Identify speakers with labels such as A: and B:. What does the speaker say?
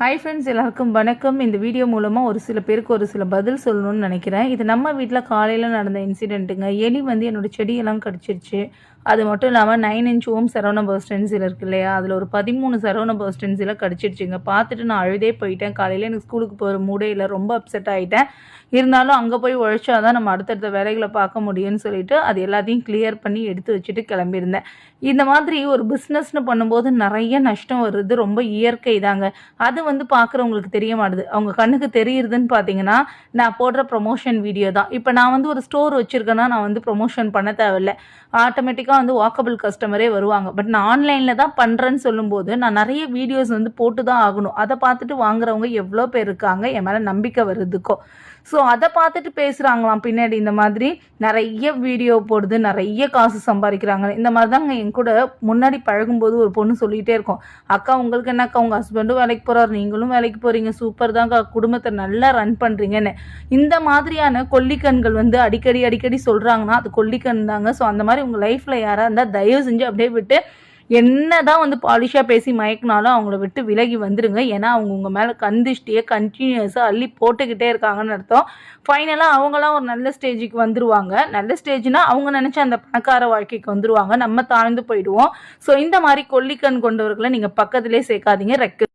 A: Hi friends எல்லாருக்கும் வணக்கம். இந்த வீடியோ மூலமாக ஒரு சில பேருக்கு ஒரு சில பதில் சொல்லணும்னு நினைக்கிறேன். இது நம்ம வீட்டில் காலையில் நடந்த இன்சிடெண்ட்டுங்க எலி வந்து என்னோட செடியெல்லாம் கடிச்சிருச்சு. அது மட்டும் இல்லாமல் நைன் இன்ச் ஓம் சரவண பர்ஸ்டென்சில் இருக்கு இல்லையா? அதில் ஒரு பதிமூணு சரவண பர்ஸ்டென்சில் கடிச்சிடுச்சுங்க. பார்த்துட்டு நான் அழுதே போயிட்டேன். காலையில் எனக்கு ஸ்கூலுக்கு போகிற மூடையில் ரொம்ப அப்செட் ஆகிட்டேன் இருந்தாலும் அங்கே போய் உழைச்சாதான் நம்ம அடுத்தடுத்த வேலைகளை பார்க்க முடியும்னு சொல்லிட்டு அது எல்லாத்தையும் கிளியர் பண்ணி எடுத்து வச்சுட்டு கிளம்பியிருந்தேன். இந்த மாதிரி ஒரு பிஸ்னஸ்னு பண்ணும்போது நிறைய நஷ்டம் வருது. ரொம்ப இயற்கை தாங்க. அது வந்து பார்க்குறவங்களுக்கு தெரிய மாட்டுது. அவங்க கண்ணுக்கு தெரியுதுன்னு பார்த்தீங்கன்னா நான் போடுற ப்ரொமோஷன் வீடியோ தான். இப்போ நான் வந்து ஒரு ஸ்டோர் வச்சுருக்கேன்னா நான் வந்து ப்ரொமோஷன் பண்ண தேவையில்ல. ஆட்டோமேட்டிக்காக வந்து வாக்கபிள் கஸ்டமரே வருவாங்க. பட் நான் ஆன்லைனில் தான் பண்ணுறேன்னு சொல்லும்போது நான் நிறைய வீடியோஸ் வந்து போட்டு தான் ஆகணும். அதை பார்த்துட்டு வாங்குறவங்க எவ்வளோ பேர் இருக்காங்க என் மேலே நம்பிக்கை வருதுக்கோ. ஸோ அதை பார்த்துட்டு பேசுகிறாங்களாம் பின்னாடி இந்த மாதிரி நிறைய வீடியோ போடுது நிறைய காசு சம்பாதிக்கிறாங்க. இந்த மாதிரி தாங்க என் கூட முன்னாடி பழகும்போது ஒரு பொண்ணு சொல்லிகிட்டே இருக்கும். அக்கா உங்களுக்கு என்னக்கா உங்கள் ஹஸ்பண்டும் வேலைக்கு போகிறாரு நீங்களும் வேலைக்கு போகிறீங்க சூப்பர் தாங்க குடும்பத்தை நல்லா ரன் பண்ணுறீங்கன்னு இந்த மாதிரியான கொல்லிக்கண்கள் வந்து அடிக்கடி அடிக்கடி சொல்கிறாங்கன்னா அது கொல்லிக்கண் தாங்க ஸோ அந்த மாதிரி உங்கள் லைஃப்பில் யாராக இருந்தால் தயவு செஞ்சு அப்படியே விட்டு என்ன தான் வந்து பாலிஷாக பேசி மயக்கினாலும் அவங்கள விட்டு விலகி வந்துடுங்க ஏன்னா அவங்க உங்கள் மேலே கந்திஷ்டியை கண்டினியூஸாக அள்ளி போட்டுக்கிட்டே இருக்காங்கன்னு அர்த்தம். ஃபைனலாக அவங்களாம் ஒரு நல்ல ஸ்டேஜுக்கு வந்துருவாங்க. நல்ல ஸ்டேஜ்னால் அவங்க நினச்ச அந்த பணக்கார வாழ்க்கைக்கு வந்துருவாங்க. நம்ம தாழ்ந்து போயிடுவோம். ஸோ இந்த மாதிரி கொல்லிக்கண் கொண்டவர்களை நீங்கள் பக்கத்திலே சேர்க்காதீங்க. ரெக்க